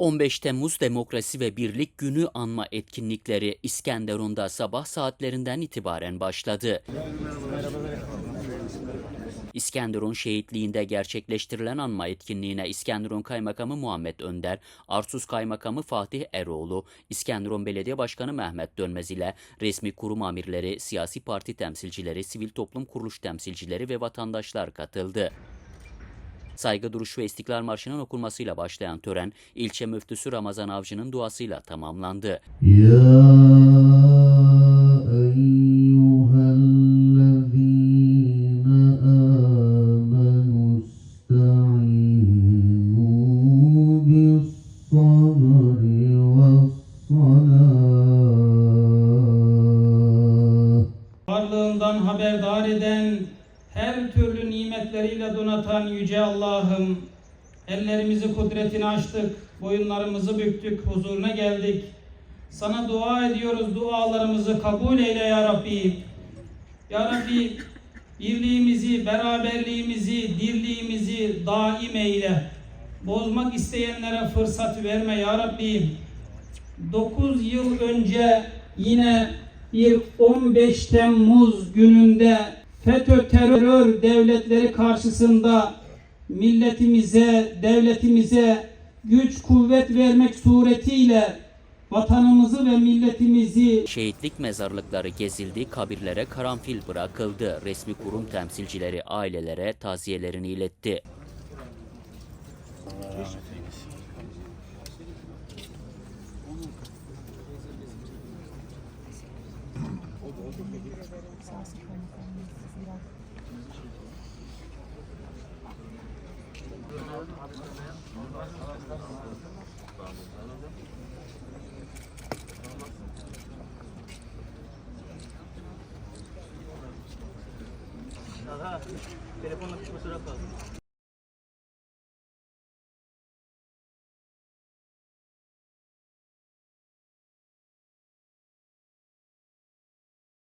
15 Temmuz Demokrasi ve Birlik Günü anma etkinlikleri İskenderun'da sabah saatlerinden itibaren başladı. İskenderun şehitliğinde gerçekleştirilen anma etkinliğine İskenderun Kaymakamı Muhammed Önder, Arsuz Kaymakamı Fatih Eroğlu, İskenderun Belediye Başkanı Mehmet Dönmez ile resmi kurum amirleri, siyasi parti temsilcileri, sivil toplum kuruluş temsilcileri ve vatandaşlar katıldı. Saygı duruşu ve İstiklal Marşı'nın okunmasıyla başlayan tören ilçe müftüsü Ramazan Avcı'nın duasıyla tamamlandı. Ya varlığından haberdar eden her türlü nimetleriyle donatan Yüce Allah'ım, ellerimizi kudretine açtık, boyunlarımızı büktük, huzuruna geldik. Sana dua ediyoruz, dualarımızı kabul eyle ya Rabbi. Ya Rabbi, birliğimizi, beraberliğimizi, dirliğimizi daim eyle. Bozmak isteyenlere fırsat verme ya Rabbi. 9 yıl önce yine bir 15 Temmuz gününde FETÖ terör devletleri karşısında milletimize, devletimize güç kuvvet vermek suretiyle vatanımızı ve milletimizi Şehitlik mezarlıkları gezildi, kabirlere karanfil bırakıldı. Resmi kurum temsilcileri ailelere taziyelerini iletti. Aha, telefonla kısmı sıra kaldı.